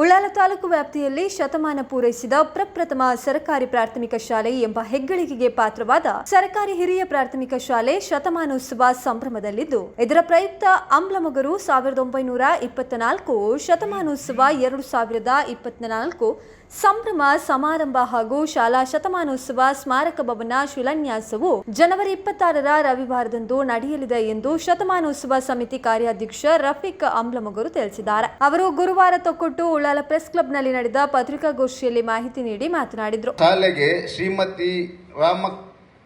ಉಳ್ಳಾಲ ತಾಲೂಕು ವ್ಯಾಪ್ತಿಯಲ್ಲಿ ಶತಮಾನ ಪೂರೈಸಿದ ಪ್ರಪ್ರಥಮ ಸರ್ಕಾರಿ ಪ್ರಾಥಮಿಕ ಶಾಲೆ ಎಂಬ ಹೆಗ್ಗಳಿಕೆಗೆ ಪಾತ್ರವಾದ ಸರ್ಕಾರಿ ಹಿರಿಯ ಪ್ರಾಥಮಿಕ ಶಾಲೆ ಶತಮಾನೋತ್ಸವ ಸಂಭ್ರಮದಲ್ಲಿದ್ದು, ಇದರ ಪ್ರಯುಕ್ತ ಅಂಬ್ಲಮೊಗರು ಸಾವಿರದ ಒಂಬೈನೂರ ಇಪ್ಪತ್ನಾಲ್ಕು, ಶತಮಾನೋತ್ಸವ ಎರಡು ಸಾವಿರದ ಇಪ್ಪತ್ನಾಲ್ಕು, ಸಂಭ್ರಮ ಸಮಾರಂಭ ಹಾಗೂ ಶಾಲಾ ಶತಮಾನೋತ್ಸವ ಸ್ಮಾರಕ ಭವನ ಶಿಲಾನ್ಯಾಸವು ಜನವರಿ ಇಪ್ಪತ್ತಾರರ ರವಿವಾರದಂದು ನಡೆಯಲಿದೆ ಎಂದು ಶತಮಾನೋತ್ಸವ ಸಮಿತಿ ಕಾರ್ಯಾಧ್ಯಕ್ಷ ರಫೀಕ್ ಅಂಬ್ಲಮೊಗರು ತಿಳಿಸಿದ್ದಾರೆ. ಅವರು ಗುರುವಾರ ತೊಕ್ಕೊಟ್ಟು ಉಳ್ಳಾಲ ಪ್ರೆಸ್ ಕ್ಲಬ್ನಲ್ಲಿ ನಡೆದ ಪತ್ರಿಕಾಗೋಷ್ಠಿಯಲ್ಲಿ ಮಾಹಿತಿ ನೀಡಿ ಮಾತನಾಡಿದರು. ಶಾಲೆಗೆ ಶ್ರೀಮತಿ ರಾಮ,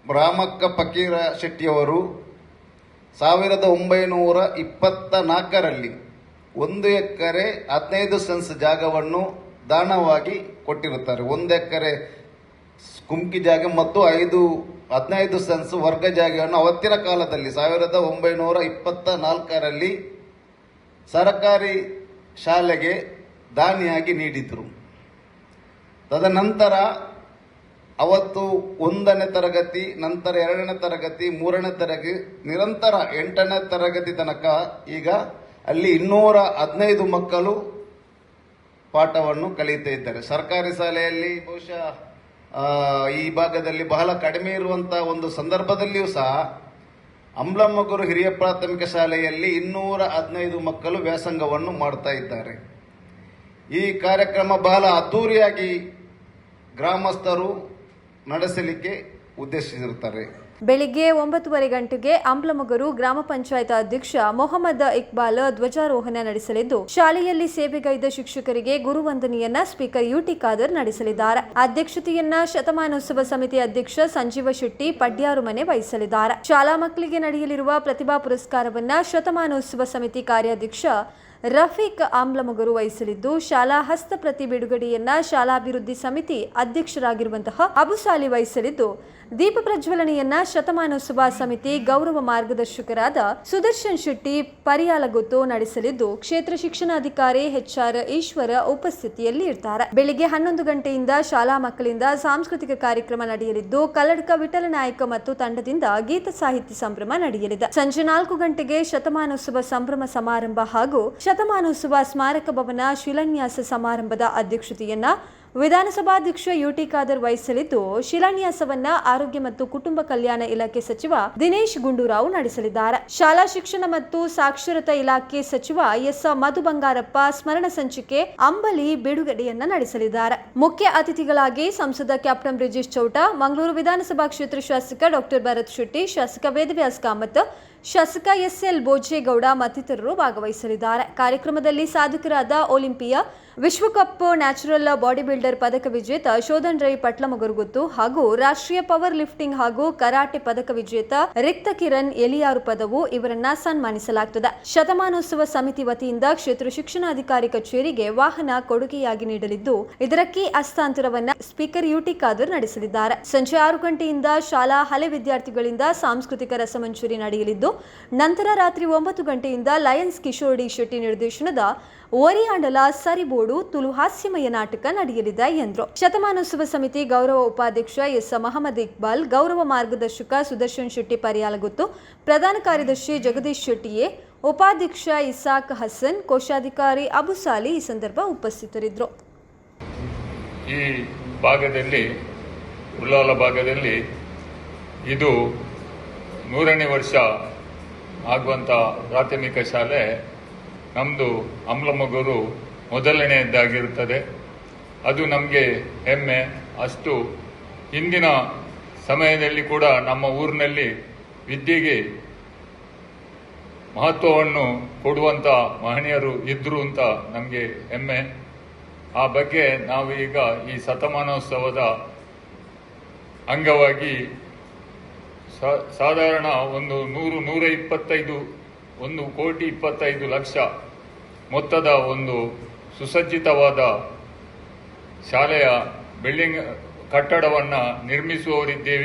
ರಾಮಕ್ಕ ಫಕೀರ ಶೆಟ್ಟಿಯವರು ಸಾವಿರದ ಒಂಬೈನೂರ ಇಪ್ಪತ್ತ ನಾಲ್ಕರಲ್ಲಿ ಒಂದು ಎಕರೆ ಹದಿನೈದು ಸೆನ್ಸ್ ಜಾಗವನ್ನು ದಾನವಾಗಿ ಕೊಟ್ಟಿರುತ್ತಾರೆ. ಒಂದು ಎಕರೆ ಕುಮ್ಕಿ ಜಾಗ ಮತ್ತು ಐದು, ಹದಿನೈದು ಸೆನ್ಸ್ ವರ್ಗ ಜಾಗವನ್ನು ಅವತ್ತಿನ ಕಾಲದಲ್ಲಿ ಸಾವಿರದ ಒಂಬೈನೂರ ಇಪ್ಪತ್ತ ನಾಲ್ಕರಲ್ಲಿ ಸರಕಾರಿ ಶಾಲೆಗೆ ದಾನಿಯಾಗಿ ನೀಡಿದರು. ತದನಂತರ ಅವತ್ತು ಒಂದನೇ ತರಗತಿ, ನಂತರ ಎರಡನೇ ತರಗತಿ, ಮೂರನೇ ತರಗತಿ, ನಿರಂತರ ಎಂಟನೇ ತರಗತಿ ತನಕ ಈಗ ಅಲ್ಲಿ ಇನ್ನೂರ ಹದಿನೈದು ಮಕ್ಕಳು ಪಾಠವನ್ನು ಕಲಿಯುತ್ತಾ ಇದ್ದಾರೆ. ಸರ್ಕಾರಿ ಶಾಲೆಯಲ್ಲಿ ಬಹುಶಃ ಈ ಭಾಗದಲ್ಲಿ ಬಹಳ ಕಡಿಮೆ ಇರುವಂತಹ ಒಂದು ಸಂದರ್ಭದಲ್ಲಿಯೂ ಸಹ ಅಂಬ್ಲಮ್ಮಗುರು ಹಿರಿಯ ಪ್ರಾಥಮಿಕ ಶಾಲೆಯಲ್ಲಿ ಇನ್ನೂರ ಹದಿನೈದು ಮಕ್ಕಳು ವ್ಯಾಸಂಗವನ್ನು ಮಾಡ್ತಾ ಇದ್ದಾರೆ. ಈ ಕಾರ್ಯಕ್ರಮ ಬಹಳ ಅದ್ದೂರಿಯಾಗಿ ಗ್ರಾಮಸ್ಥರು ನಡೆಸಲಿಕ್ಕೆ ಉದ್ದೇಶಿಸಿರುತ್ತಾರೆ. ಬೆಳಿಗ್ಗೆ ಒಂಬತ್ತುವರೆ ಗಂಟೆಗೆ ಅಂಬ್ಲಮೊಗರು ಗ್ರಾಮ ಪಂಚಾಯತ್ ಅಧ್ಯಕ್ಷ ಮೊಹಮ್ಮದ್ ಇಕ್ಬಾಲ್ ಧ್ವಜಾರೋಹಣ ನಡೆಸಲಿದ್ದು, ಶಾಲೆಯಲ್ಲಿ ಸೇವೆಗೈದ ಶಿಕ್ಷಕರಿಗೆ ಗುರುವಂದನೆಯನ್ನ ಸ್ಪೀಕರ್ ಯುಟಿ ಖಾದರ್ ನಡೆಸಲಿದ್ದಾರೆ. ಅಧ್ಯಕ್ಷತೆಯನ್ನ ಶತಮಾನೋತ್ಸವ ಸಮಿತಿ ಅಧ್ಯಕ್ಷ ಸಂಜೀವ ಶೆಟ್ಟಿ ಪಡ್ಯಾರು ಮನೆ ವಹಿಸಲಿದ್ದಾರೆ. ಶಾಲಾ ಮಕ್ಕಳಿಗೆ ನಡೆಯಲಿರುವ ಪ್ರತಿಭಾ ಪುರಸ್ಕಾರವನ್ನ ಶತಮಾನೋತ್ಸವ ಸಮಿತಿ ಕಾರ್ಯಾಧ್ಯಕ್ಷ ರಫೀಕ್ ಆಮ್ಲಮಗರು ವಹಿಸಲಿದ್ದು, ಶಾಲಾ ಹಸ್ತಪ್ರತಿ ಬಿಡುಗಡೆಯನ್ನ ಶಾಲಾಭಿವೃದ್ಧಿ ಸಮಿತಿ ಅಧ್ಯಕ್ಷರಾಗಿರುವಂತಹ ಅಬುಸಾಲಿ ವಹಿಸಲಿದ್ದು, ದೀಪ ಪ್ರಜ್ವಲನೆಯನ್ನ ಶತಮಾನೋತ್ಸವ ಸಮಿತಿ ಗೌರವ ಮಾರ್ಗದರ್ಶಕರಾದ ಸುದರ್ಶನ್ ಶೆಟ್ಟಿ ಪರಿಯಾಲಗುತ್ತು ನಡೆಸಲಿದ್ದು, ಕ್ಷೇತ್ರ ಶಿಕ್ಷಣಾಧಿಕಾರಿ ಎಚ್ಆರ್ ಈಶ್ವರ ಉಪಸ್ಥಿತಿಯಲ್ಲಿ ಇರ್ತಾರೆ. ಬೆಳಿಗ್ಗೆ ಹನ್ನೊಂದು ಗಂಟೆಯಿಂದ ಶಾಲಾ ಮಕ್ಕಳಿಂದ ಸಾಂಸ್ಕೃತಿಕ ಕಾರ್ಯಕ್ರಮ ನಡೆಯಲಿದ್ದು ಕಲ್ಲಡ್ಕ ವಿಠಲ ನಾಯಕ ಮತ್ತು ತಂಡದಿಂದ ಗೀತ ಸಾಹಿತ್ಯ ಸಂಭ್ರಮ ನಡೆಯಲಿದೆ. ಸಂಜೆ ನಾಲ್ಕು ಗಂಟೆಗೆ ಶತಮಾನೋತ್ಸವ ಸಂಭ್ರಮ ಸಮಾರಂಭ ಹಾಗೂ ಶತಮಾನೋತ್ಸವ ಸ್ಮಾರಕ ಭವನ ಶಿಲಾನ್ಯಾಸ ಸಮಾರಂಭದ ಅಧ್ಯಕ್ಷತೆಯನ್ನ ವಿಧಾನಸಭಾಧ್ಯಕ್ಷ ಯುಟಿ ಖಾದರ್ ವಹಿಸಲಿದ್ದು, ಶಿಲಾನ್ಯಾಸವನ್ನ ಆರೋಗ್ಯ ಮತ್ತು ಕುಟುಂಬ ಕಲ್ಯಾಣ ಇಲಾಖೆ ಸಚಿವ ದಿನೇಶ್ ಗುಂಡೂರಾವ್ ನಡೆಸಲಿದ್ದಾರೆ. ಶಾಲಾ ಶಿಕ್ಷಣ ಮತ್ತು ಸಾಕ್ಷರತಾ ಇಲಾಖೆ ಸಚಿವ ಎಸ್ ಮಧು ಬಂಗಾರಪ್ಪ ಸ್ಮರಣ ಸಂಚಿಕೆ ಅಂಬಲಿ ಬಿಡುಗಡೆಯನ್ನ ನಡೆಸಲಿದ್ದಾರೆ. ಮುಖ್ಯ ಅತಿಥಿಗಳಾಗಿ ಸಂಸದ ಕ್ಯಾಪ್ಟನ್ ಬ್ರಿಜೇಶ್ ಚೌಟ, ಮಂಗಳೂರು ವಿಧಾನಸಭಾ ಕ್ಷೇತ್ರ ಶಾಸಕ ಡಾಕ್ಟರ್ ಭರತ್ ಶೆಟ್ಟಿ, ಶಾಸಕ ವೇದವ್ಯಾಸ್ ಕಾಮತ್, ಶಾಸಕ ಎಸ್ಎಲ್ ಬೋಜೇಗೌಡ ಮತ್ತಿತರರು ಭಾಗವಹಿಸಲಿದ್ದಾರೆ. ಕಾರ್ಯಕ್ರಮದಲ್ಲಿ ಸಾಧಕರಾದ ಒಲಿಂಪಿಯಾ ವಿಶ್ವಕಪ್ ನ್ಯಾಚುರಲ್ ಬಾಡಿ ಬಿಲ್ಡರ್ ಪದಕ ವಿಜೇತ ಶೋಧನ್ ರೈ ಪಟ್ಲಮಗುರುಗುತ್ತು ಹಾಗೂ ರಾಷ್ಟ್ರೀಯ ಪವರ್ ಲಿಫ್ಟಿಂಗ್ ಹಾಗೂ ಕರಾಟೆ ಪದಕ ವಿಜೇತ ರಿಕ್ತ ಕಿರಣ್ ಎಲಿಯಾರು ಪದವು ಇವರನ್ನ ಸನ್ಮಾನಿಸಲಾಗುತ್ತದೆ ಶತಮಾನೋತ್ಸವ ಸಮಿತಿ ವತಿಯಿಂದ ಕ್ಷೇತ್ರ ಶಿಕ್ಷಣಾಧಿಕಾರಿ ಕಚೇರಿಗೆ ವಾಹನ ಕೊಡುಗೆಯಾಗಿ ನೀಡಲಿದ್ದು, ಇದರ ಕೀ ಹಸ್ತಾಂತರವನ್ನ ಸ್ಪೀಕರ್ ಯುಟಿ ಖಾದರ್ ನಡೆಸಲಿದ್ದಾರೆ. ಸಂಜೆ ಆರು ಗಂಟೆಯಿಂದ ಶಾಲಾ ಹಳೆ ವಿದ್ಯಾರ್ಥಿಗಳಿಂದ ಸಾಂಸ್ಕೃತಿಕ ರಸಮಂಚೂರಿ ನಡೆಯಲಿದ್ದು, ನಂತರ ರಾತ್ರಿ ಒಂಬತ್ತು ಗಂಟೆಯಿಂದ ಲಯನ್ಸ್ ಕಿಶೋರ್ ಡಿ ಶೆಟ್ಟಿ ನಿರ್ದೇಶನದ ಓರಿಯಾಂಡಲ ಸರಿಬೋಡು ತುಳು ಹಾಸ್ಯಮಯ ನಾಟಕ ನಡೆಯಲಿದೆ ಎಂದರು. ಶತಮಾನೋತ್ಸವ ಸಮಿತಿ ಗೌರವ ಉಪಾಧ್ಯಕ್ಷ ಎಸ್ ಮಹಮ್ಮದ್ ಇಕ್ಬಾಲ್, ಗೌರವ ಮಾರ್ಗದರ್ಶಕ ಸುದರ್ಶನ್ ಶೆಟ್ಟಿ ಪರಿಯಾಲಗುತ್ತು ಪ್ರಧಾನ ಕಾರ್ಯದರ್ಶಿ ಜಗದೀಶ್ ಶೆಟ್ಟಿಯೇ, ಉಪಾಧ್ಯಕ್ಷ ಇಸಾಕ್ ಹಸನ್, ಕೋಶಾಧಿಕಾರಿ ಅಬುಸಾಲಿ ಈ ಸಂದರ್ಭ ಉಪಸ್ಥಿತರಿದ್ದರು. ಈ ಭಾಗದಲ್ಲಿ ಉಳ್ಳಾಲ ಭಾಗದಲ್ಲಿ ಇದು ನೂರನೇ ವರ್ಷ ಆಗುವಂಥ ಪ್ರಾಥಮಿಕ ಶಾಲೆ ನಮ್ಮದು ಅಮ್ಲಮಗುರು ಮೊದಲನೆಯದ್ದಾಗಿರುತ್ತದೆ. ಅದು ನಮಗೆ ಹೆಮ್ಮೆ. ಅಷ್ಟು ಹಿಂದಿನ ಸಮಯದಲ್ಲಿ ಕೂಡ ನಮ್ಮ ಊರಿನಲ್ಲಿ ವಿದ್ಯೆಗೆ ಮಹತ್ವವನ್ನು ಕೊಡುವಂತ ಮಹನೀಯರು ಇದ್ರು ಅಂತ ನಮಗೆ ಹೆಮ್ಮೆ. ಆ ಬಗ್ಗೆ ನಾವು ಈಗ ಈ ಶತಮಾನೋತ್ಸವದ ಅಂಗವಾಗಿ ಸಾಧಾರಣ ಒಂದು ನೂರು ನೂರ ಇಪ್ಪತ್ತೈದು ಒಂದು ಕೋಟಿ ಇಪ್ಪತ್ತೈದು ಲಕ್ಷ ಮೊತ್ತದ ಒಂದು ಸುಸಜ್ಜಿತವಾದ ಶಾಲೆಯ ಬಿಲ್ಡಿಂಗ್ ಕಟ್ಟಡವನ್ನು ನಿರ್ಮಿಸುವವರಿದ್ದೇವೆ.